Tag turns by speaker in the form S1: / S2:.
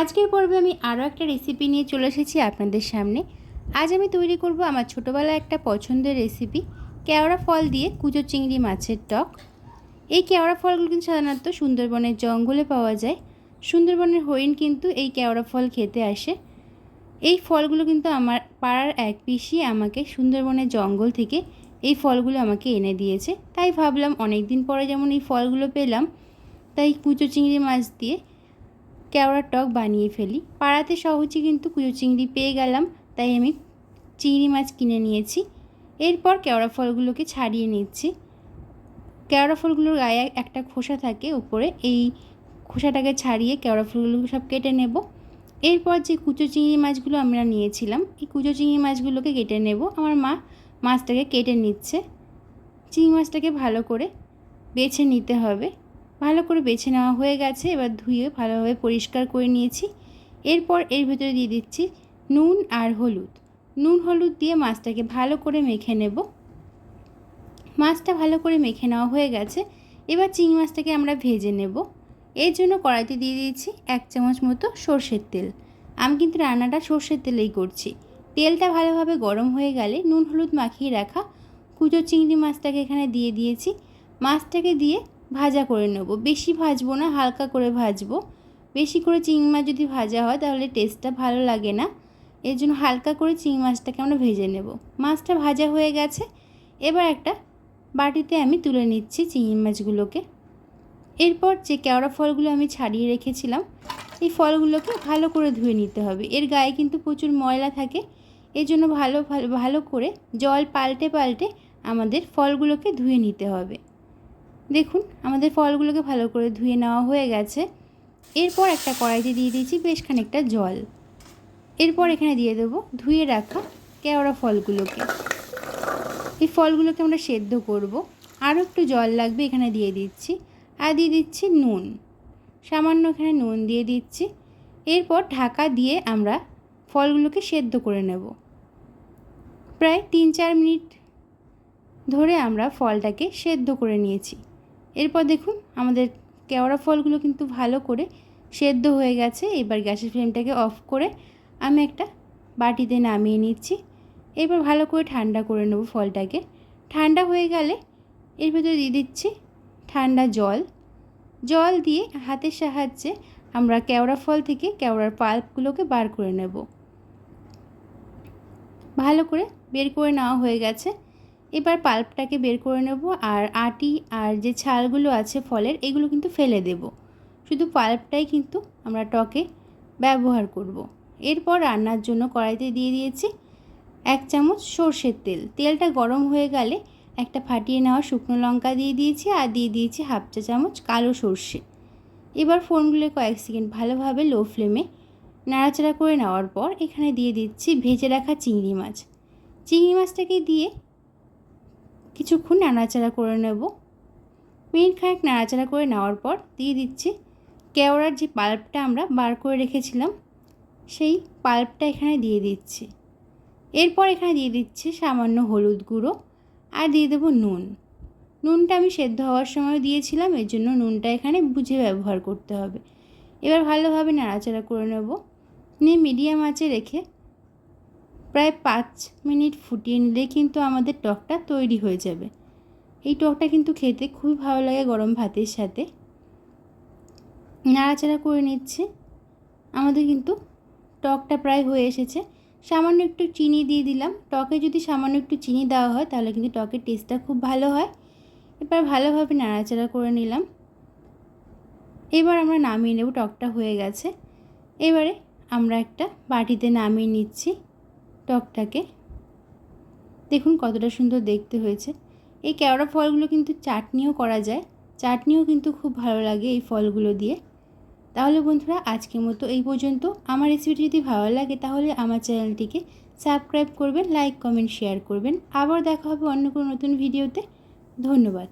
S1: আজকের পর্বে আমি আরও একটা রেসিপি নিয়ে চলে এসেছি আপনাদের সামনে। আজ আমি তৈরি করব আমার ছোটোবেলার একটা পছন্দের রেসিপি কেওড়া ফল দিয়ে কুচো চিংড়ি মাছের টক। এই কেওড়া ফলগুলো কিন্তু সাধারণত সুন্দরবনের জঙ্গলে পাওয়া যায়। সুন্দরবনের হরিণ কিন্তু এই কেওড়া ফল খেতে আসে। এই ফলগুলো কিন্তু আমার পাড়ার এক পিসি আমাকে সুন্দরবনের জঙ্গল থেকে এই ফলগুলো আমাকে এনে দিয়েছে। তাই ভাবলাম অনেক দিন পরে যেমন এই ফলগুলো পেলাম, তাই কুচো চিংড়ি মাছ দিয়ে কেওড়ার টক বানিয়ে ফেলি। পাড়াতে সহজে কিন্তু কুচো চিংড়ি পেয়ে গেলাম, তাই আমি চিংড়ি মাছ কিনে নিয়েছি। এরপর কেওড়া ফলগুলোকে ছাড়িয়ে নিচ্ছি। কেওড়া ফলগুলোর গায়ে একটা খোসা থাকে উপরে, এই খোসাটাকে ছাড়িয়ে কেওড়া ফলগুলোকে সব কেটে নেব। এরপর যে কুচো চিংড়ি মাছগুলো আমরা নিয়েছিলাম, এই কুচো চিংড়ি মাছগুলোকে কেটে নেব। আমার মা মাছটাকে কেটে নিচ্ছে। চিংড়ি মাছটাকে ভালো করে বেছে নিতে হবে। ভালো করে বেছে নেওয়া হয়ে গেছে, এবার ধুয়ে ভালোভাবে পরিষ্কার করে নিয়েছি। এরপর এর ভিতরে দিয়ে দিচ্ছি নুন আর হলুদ। নুন, হলুদ দিয়ে মাছটাকে ভালো করে মেখে নেব। মাছটা ভালো করে মেখে নেওয়া হয়ে গেছে। এবার চিংড়ি মাছটাকে আমরা ভেজে নেব। এর জন্য কড়াইতে দিয়ে দিয়েছি এক চামচ মতো সর্ষের তেল। আমি কিন্তু রান্নাটা সর্ষের তেলেই করছি। তেলটা ভালোভাবে গরম হয়ে গেলে নুন, হলুদ মাখিয়ে রাখা কুচো চিংড়ি মাছটাকে এখানে দিয়ে দিয়েছি। মাছটাকে দিয়ে ভাজা করে নেব। বেশি ভাজবো না, হালকা করে ভাজবো। বেশি করে চিংড়ি মাছ যদি ভাজা হয়, তাহলে টেস্টটা ভালো লাগে না। এর জন্য হালকা করে চিংড়ি মাছটাকে আমরা ভেজে নেব। মাছটা ভাজা হয়ে গেছে। এবার একটা বাটিতে আমি তুলে নিচ্ছি চিংড়ি মাছগুলোকে। এরপর যে কেওড়া ফলগুলো আমি ছাড়িয়ে রেখেছিলাম, এই ফলগুলোকে ভালো করে ধুয়ে নিতে হবে। এর গায়ে কিন্তু প্রচুর ময়লা থাকে। এর জন্য ভালো ভালো ভালো করে জল পাল্টে পাল্টে আমাদের ফলগুলোকে ধুয়ে নিতে হবে। দেখুন, আমাদের ফলগুলোকে ভালো করে ধুয়ে নেওয়া হয়ে গেছে। এরপর একটা কড়াইতে দিয়ে দিয়েছি বেশ খানিকটা জল। এরপর এখানে দিয়ে দেবো ধুয়ে রাখা কেওড়া ফলগুলোকে। এই ফলগুলোকে আমরা সেদ্ধ করব। আরও একটু জল লাগবে, এখানে দিয়ে দিচ্ছি। আর দিয়ে দিচ্ছি নুন। সামান্য এখানে নুন দিয়ে দিচ্ছি। এরপর ঢাকা দিয়ে আমরা ফলগুলোকে সেদ্ধ করে নেব। প্রায় তিন চার মিনিট ধরে আমরা ফলটাকে সেদ্ধ করে নিয়েছি। এরপর দেখুন আমাদের কেওড়া ফলগুলো কিন্তু ভালো করে সেদ্ধ হয়ে গেছে। এবার গ্যাসের ফ্লেমটাকে অফ করে আমি একটা বাটিতে নামিয়ে নিচ্ছি। এরপর ভালো করে ঠান্ডা করে নেব ফলটাকে। ঠান্ডা হয়ে গেলে এর ভেতরে দিয়ে দিচ্ছি ঠান্ডা জল। জল দিয়ে হাতের সাহায্যে আমরা কেওড়া ফল থেকে কেওড়ার পাল্পগুলোকে বার করে নেব। ভালো করে বের করে নেওয়া হয়ে গেছে। এবার পাল্পটাকে বের করে নেব আর আটি আর যে ছালগুলো আছে ফলের, এগুলো কিন্তু ফেলে দেব। শুধু পাল্পটাই কিন্তু আমরা টকে ব্যবহার করব। এরপর রান্নার জন্য কড়াইতে দিয়ে দিয়েছি এক চামচ সর্ষের তেল। তেলটা গরম হয়ে গেলে একটা ফাটিয়ে নেওয়া শুকনো লঙ্কা দিয়ে দিয়েছি আর দিয়ে দিয়েছি হাফ চা চামচ কালো সর্ষে। এবার ফোনগুলো কয়েক সেকেন্ড ভালোভাবে লো ফ্লেমে নাড়াচাড়া করে নেওয়ার পর এখানে দিয়ে দিচ্ছি ভেজে রাখা চিংড়ি মাছ। চিংড়ি মাছটাকে দিয়ে কিছুক্ষণ নাড়াচাড়া করে নেব। মিনিট খানেক নাড়াচাড়া করে নেওয়ার পর দিয়ে দিচ্ছি কেওড়ার যে পাল্পটা আমরা বার করে রেখেছিলাম, সেই পাল্পটা এখানে দিয়ে দিচ্ছি। এরপর এখানে দিয়ে দিচ্ছি সামান্য হলুদ গুঁড়ো আর দিয়ে দেবো নুন। নুনটা আমি সেদ্ধ হওয়ার সময় দিয়েছিলাম, এর জন্য নুনটা এখানে বুঝে ব্যবহার করতে হবে। এবার ভালোভাবে নাড়াচাড়া করে নেব। নিয়ে মিডিয়াম আঁচে রেখে প্রায় পাঁচ মিনিট ফুটিয়ে নিলে কিন্তু আমাদের টকটা তৈরি হয়ে যাবে। এই টকটা কিন্তু খেতে খুবই ভালো লাগে গরম ভাতের সাথে। নাড়াচাড়া করে নিচ্ছে। আমাদের কিন্তু টকটা প্রায় হয়ে এসেছে। সামান্য একটু চিনি দিয়ে দিলাম। টকে যদি সামান্য একটু চিনি দেওয়া হয়, তাহলে কিন্তু টকের টেস্টটা খুব ভালো হয়। এবার ভালোভাবে নাড়াচাড়া করে নিলাম। এবার আমরা নামিয়ে নেব, টকটা হয়ে গেছে। এবারে আমরা একটা বাটিতে নামিয়ে নিচ্ছি। টকটাকে। দেখুন কতটা সুন্দর দেখতে হয়েছে। এই কেওড়া ফলগুলো কিন্তু চাটনিও করা যায়। চাটনিও কিন্তু খুব ভালো লাগে এই ফলগুলো দিয়ে। তাহলে বন্ধুরা, আজকের মতো এই পর্যন্ত। আমার রেসিপিটি যদি ভালো লাগে, তাহলে আমার চ্যানেলটিকে সাবস্ক্রাইব করবেন, লাইক, কমেন্ট, শেয়ার করবেন। আবার দেখা হবে অন্য কোনো নতুন ভিডিওতে। ধন্যবাদ।